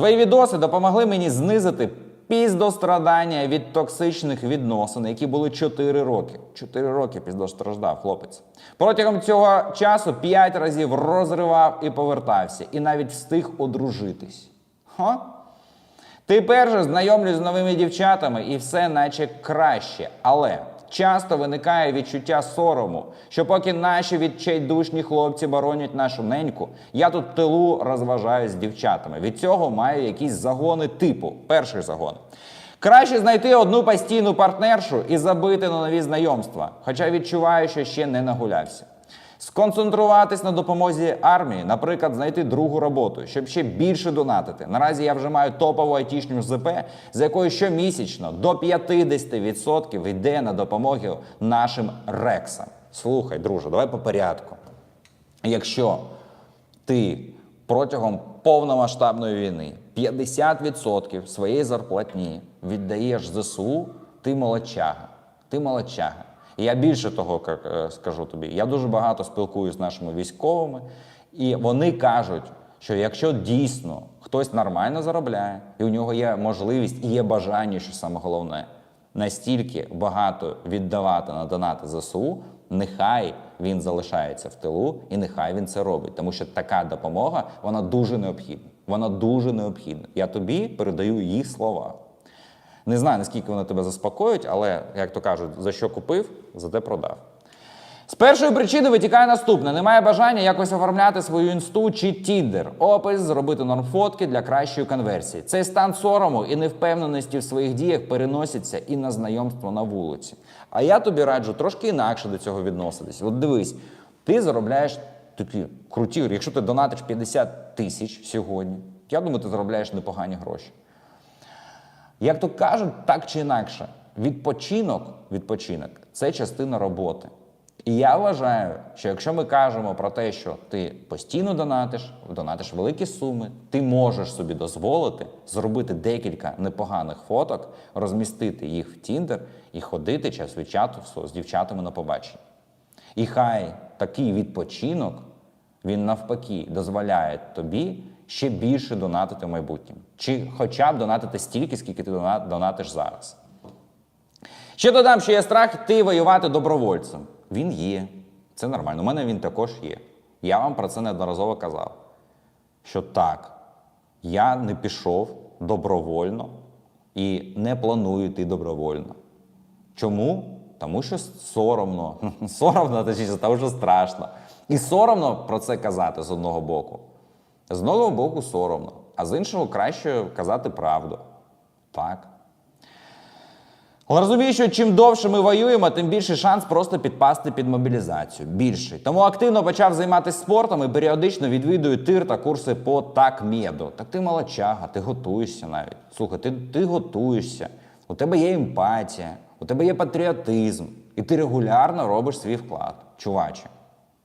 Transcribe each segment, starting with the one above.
Твої відоси допомогли мені знизити піздострадання від токсичних відносин, які були 4 роки. 4 роки піздостраждав хлопець. Протягом цього часу 5 разів розривав і повертався, і навіть встиг одружитись. Ха? Тепер же знайомлюсь з новими дівчатами і все наче краще. Але часто виникає відчуття сорому, що поки наші відчайдушні хлопці боронять нашу неньку, я тут в тилу розважаюсь з дівчатами. Від цього маю якісь загони типу. Перший загон. Краще знайти одну постійну партнершу і забити на нові знайомства, хоча відчуваю, що ще не нагулявся. Сконцентруватись на допомозі армії, наприклад, знайти другу роботу, щоб ще більше донатити. Наразі я вже маю топову айтішню ЗП, з якою щомісячно до 50% йде на допомогу нашим рексам. Слухай, друже, давай по порядку. Якщо ти протягом повномасштабної війни 50% своєї зарплатні віддаєш ЗСУ, ти молодчага. Ти молодчага. І я більше того е, скажу тобі. Я дуже багато спілкуюся з нашими військовими, і вони кажуть, що якщо дійсно хтось нормально заробляє, і у нього є можливість і є бажання, що саме головне, настільки багато віддавати на донати ЗСУ, нехай він залишається в тилу і нехай він це робить. Тому що така допомога вона дуже необхідна. Вона дуже необхідна. Я тобі передаю їх слова. Не знаю, наскільки вони тебе заспокоюють, але, як то кажуть, за що купив, за те продав. З першої причини витікає наступне: немає бажання якось оформляти свою інсту чи тіндер, опис, зробити нормфотки для кращої конверсії. Цей стан сорому і невпевненості в своїх діях переноситься і на знайомство на вулиці. А я тобі раджу трошки інакше до цього відноситись. От дивись, ти заробляєш такі круті, якщо ти донатиш 50 тисяч сьогодні, я думаю, ти заробляєш непогані гроші. Як то кажуть, так чи інакше, відпочинок, відпочинок це частина роботи. І я вважаю, що якщо ми кажемо про те, що ти постійно донатиш, донатиш великі суми, ти можеш собі дозволити зробити декілька непоганих фоток, розмістити їх в Тіндер і ходити час від часу з дівчатами на побачення. І хай такий відпочинок він навпаки дозволяє тобі ще більше донатити в майбутньому. Чи хоча б донатити стільки, скільки ти донатиш зараз. Ще додам, що є страх йти воювати добровольцем. Він є. Це нормально. У мене він також є. Я вам про це неодноразово казав. Що так, я не пішов добровольно і не планую йти добровольно. Чому? Тому що соромно. Соромно, точніше, тому що страшно. І соромно про це казати з одного боку. З одного боку соромно, а з іншого краще казати правду. Так. Але розумію, що чим довше ми воюємо, тим більший шанс просто підпасти під мобілізацію. Більший. Тому активно почав займатися спортом і періодично відвідую тир та курси по такмеду. Так ти молодчага, ти готуєшся навіть. Слухай, ти, ти готуєшся, у тебе є емпатія, у тебе є патріотизм, і ти регулярно робиш свій вклад. Чуваче,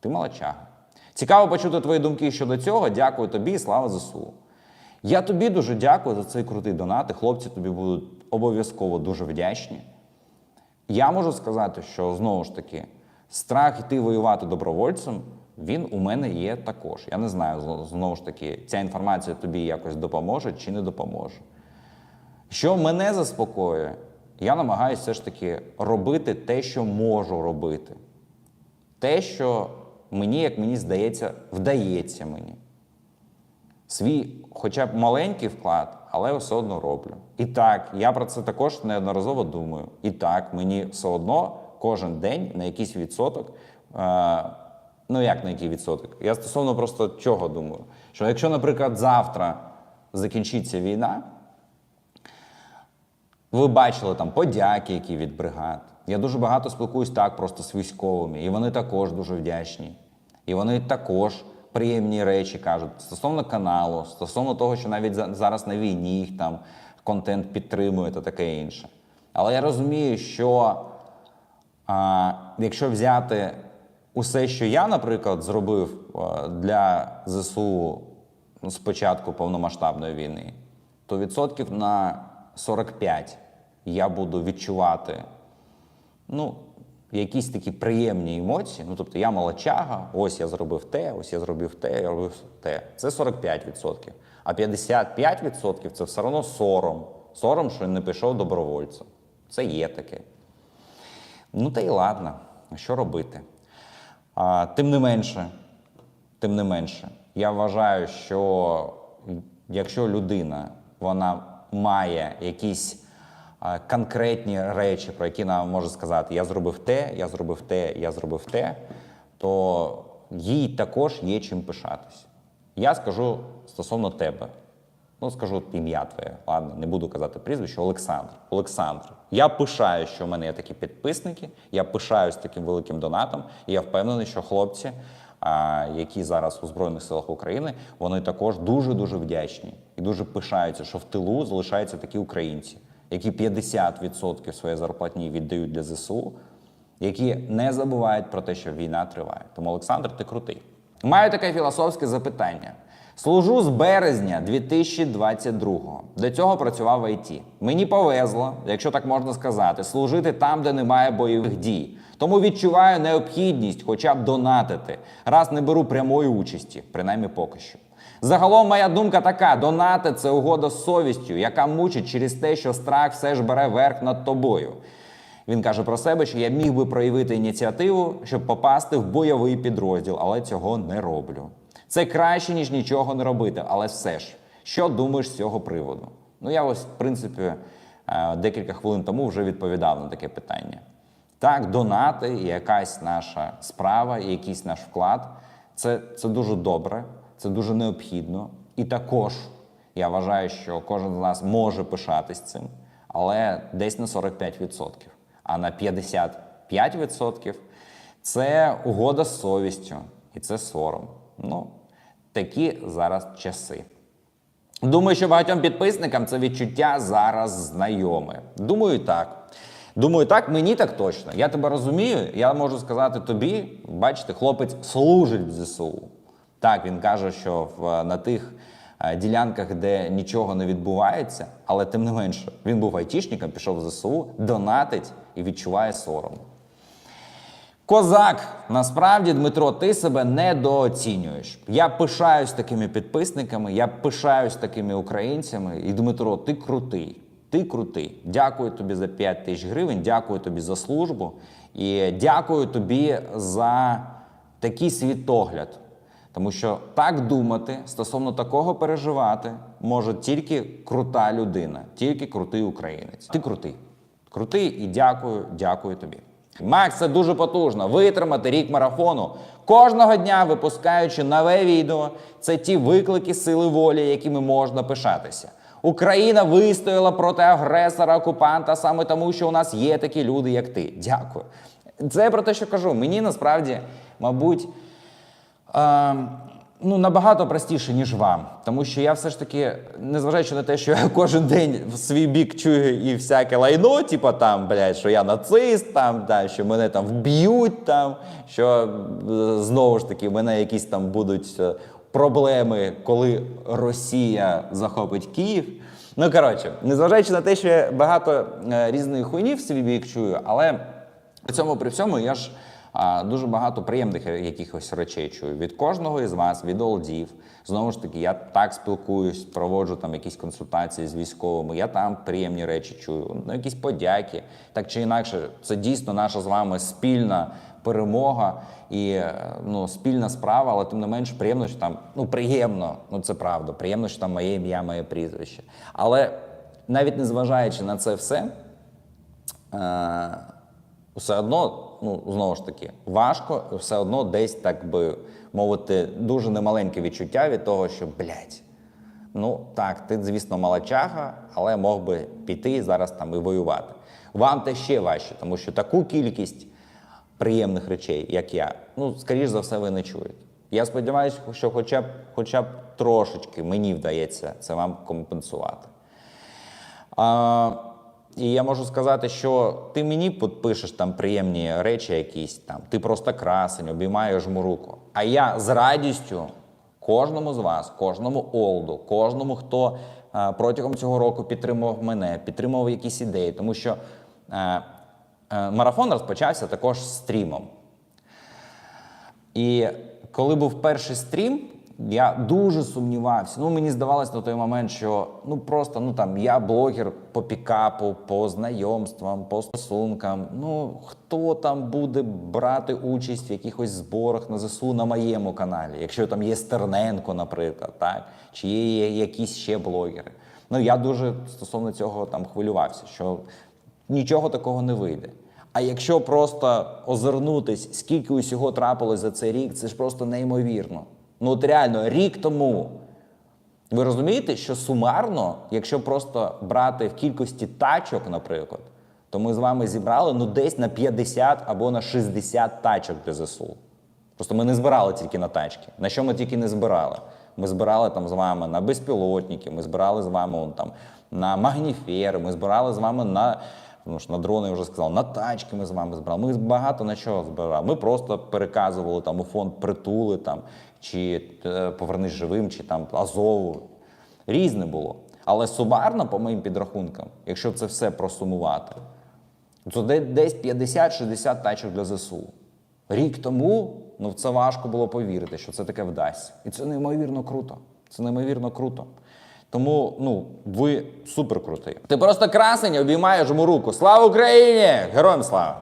ти молодчага. Цікаво почути твої думки щодо цього. Дякую тобі і слава ЗСУ. Я тобі дуже дякую за цей крутий донат. і Хлопці тобі будуть обов'язково дуже вдячні. Я можу сказати, що знову ж таки, страх йти воювати добровольцем, він у мене є також. Я не знаю, знову ж таки, ця інформація тобі якось допоможе чи не допоможе. Що мене заспокоює, я намагаюся все ж таки робити те, що можу робити. Те, що мені, як мені здається, вдається мені свій, хоча б маленький вклад, але все одно роблю. І так, я про це також неодноразово думаю. І так, мені все одно кожен день на якийсь відсоток. Е, ну як на який відсоток? Я стосовно просто чого думаю? Що якщо, наприклад, завтра закінчиться війна, ви бачили там подяки, які від бригад. Я дуже багато спілкуюсь так просто з військовими, і вони також дуже вдячні. І вони також приємні речі кажуть стосовно каналу, стосовно того, що навіть зараз на війні їх там контент підтримує та таке інше. Але я розумію, що а, якщо взяти усе, що я, наприклад, зробив для ЗСУ ну, з початку повномасштабної війни, то відсотків на 45 я буду відчувати ну, якісь такі приємні емоції. Ну, тобто я молодчага, ось я зробив те, ось я зробив те, я робив те. Це 45%. А 55% це все одно сором. Сором, що не пішов добровольцем. Це є таке. Ну та й ладно, що робити? А, тим не менше, тим не менше, я вважаю, що якщо людина вона має якісь конкретні речі, про які вона може сказати: я зробив те, я зробив те, я зробив те, то їй також є чим пишатись. Я скажу стосовно тебе. Ну, скажу ім'я твоє, ладно, не буду казати прізвище. Олександр. Олександр. Я пишаю, що в мене є такі підписники, я пишаюсь таким великим донатом, і я впевнений, що хлопці, які зараз у Збройних силах України, вони також дуже-дуже вдячні і дуже пишаються, що в тилу залишаються такі українці, які 50% своєї зарплатні віддають для ЗСУ, які не забувають про те, що війна триває. Тому, Олександр, ти крутий. Маю таке філософське запитання. Служу з березня 2022-го. До цього працював в ІТ. Мені повезло, якщо так можна сказати, служити там, де немає бойових дій. Тому відчуваю необхідність хоча б донатити, раз не беру прямої участі, принаймні поки що. Загалом моя думка така: донати це угода з совістю, яка мучить через те, що страх все ж бере верх над тобою. Він каже про себе, що я міг би проявити ініціативу, щоб попасти в бойовий підрозділ, але цього не роблю. Це краще, ніж нічого не робити, але все ж, що думаєш з цього приводу? Ну, я ось, в принципі, е, декілька хвилин тому вже відповідав на таке питання. Так, донати, і якась наша справа, і якийсь наш вклад це, це дуже добре, це дуже необхідно. І також я вважаю, що кожен з нас може пишатись цим, але десь на 45%. А на 55% це угода з совістю, і це сором. Ну, такі зараз часи. Думаю, що багатьом підписникам це відчуття зараз знайоме. Думаю, так. Думаю, так, мені так точно. Я тебе розумію. Я можу сказати тобі, бачите, хлопець служить в ЗСУ. Так, він каже, що в, на тих е, ділянках, де нічого не відбувається, але тим не менше, він був айтішником, пішов в ЗСУ, донатить і відчуває сором. Козак, насправді, Дмитро, ти себе недооцінюєш. Я пишаюсь такими підписниками, я пишаюсь такими українцями. І Дмитро, ти крутий. Ти крутий. Дякую тобі за 5 тисяч гривень, дякую тобі за службу і дякую тобі за такий світогляд. Тому що так думати, стосовно такого переживати, може тільки крута людина, тільки крутий українець. Ти крутий. Крутий і дякую, дякую тобі. Макс, це дуже потужно. Витримати рік марафону. Кожного дня випускаючи нове відео, це ті виклики сили волі, якими можна пишатися. Україна вистояла проти агресора, окупанта саме тому, що у нас є такі люди, як ти. Дякую. Це про те, що кажу. Мені насправді, мабуть, е, ну, набагато простіше, ніж вам. Тому що я все ж таки, незважаючи на те, що я кожен день в свій бік чую і всяке лайно, типу там, блядь, що я нацист, там, да, що мене там вб'ють, там, що е, знову ж таки мене якісь там будуть е, проблеми, коли Росія захопить Київ. Ну, коротше, незважаючи на те, що я багато е, різної хуйні в свій бік чую, але при цьому при всьому я ж дуже багато приємних якихось речей чую від кожного із вас, від олдів. Знову ж таки, я так спілкуюсь, проводжу там якісь консультації з військовими. Я там приємні речі чую, ну, якісь подяки. Так чи інакше, це дійсно наша з вами спільна перемога і е, ну, спільна справа, але тим не менш приємно, що там ну приємно, ну це правда, приємно, що там моє ім'я, моє прізвище. Але навіть незважаючи на це все. Е- все одно, ну знову ж таки, важко, все одно десь, так би мовити, дуже немаленьке відчуття від того, що блядь, ну так, ти, звісно, малачага, але мог би піти зараз там і воювати. Вам те ще важче, тому що таку кількість приємних речей, як я, ну, скоріш за все, ви не чуєте. Я сподіваюся, що хоча б, хоча б трошечки мені вдається це вам компенсувати. А, і я можу сказати, що ти мені підпишеш там приємні речі, якісь там, ти просто красень, обіймаєш жму руку. А я з радістю кожному з вас, кожному олду, кожному, хто е, протягом цього року підтримував мене, підтримував якісь ідеї, тому що е, е, марафон розпочався також стрімом. І коли був перший стрім, я дуже сумнівався. Ну, мені здавалось на той момент, що ну просто ну там я блогер по пікапу, по знайомствам, по стосункам. Ну хто там буде брати участь в якихось зборах на ЗСУ на моєму каналі, якщо там є Стерненко, наприклад, так чи є якісь ще блогери. Ну я дуже стосовно цього там хвилювався, що нічого такого не вийде. А якщо просто озирнутись, скільки усього трапилось за цей рік, це ж просто неймовірно. Ну от реально, рік тому. Ви розумієте, що сумарно, якщо просто брати в кількості тачок, наприклад, то ми з вами зібрали ну десь на 50 або на 60 тачок для ЗСУ. Просто ми не збирали тільки на тачки. На що ми тільки не збирали? Ми збирали там з вами на безпілотники, ми збирали з вами вон, там, на магніфери, ми збирали з вами на, ну, ж, на дрони, я вже сказав, на тачки ми з вами збирали. Ми багато на чого збирали. Ми просто переказували там, у фонд притули там, чи е, повернись живим, чи там Азову. Різне було. Але сумарно, по моїм підрахункам, якщо це все просумувати, то десь 50-60 тачок для ЗСУ. Рік тому ну, це важко було повірити, що це таке вдасться. І це неймовірно круто. Це неймовірно круто. Тому ну, ви супер крутий. Ти просто красень, обіймаєш йому руку. Слава Україні! Героям слава!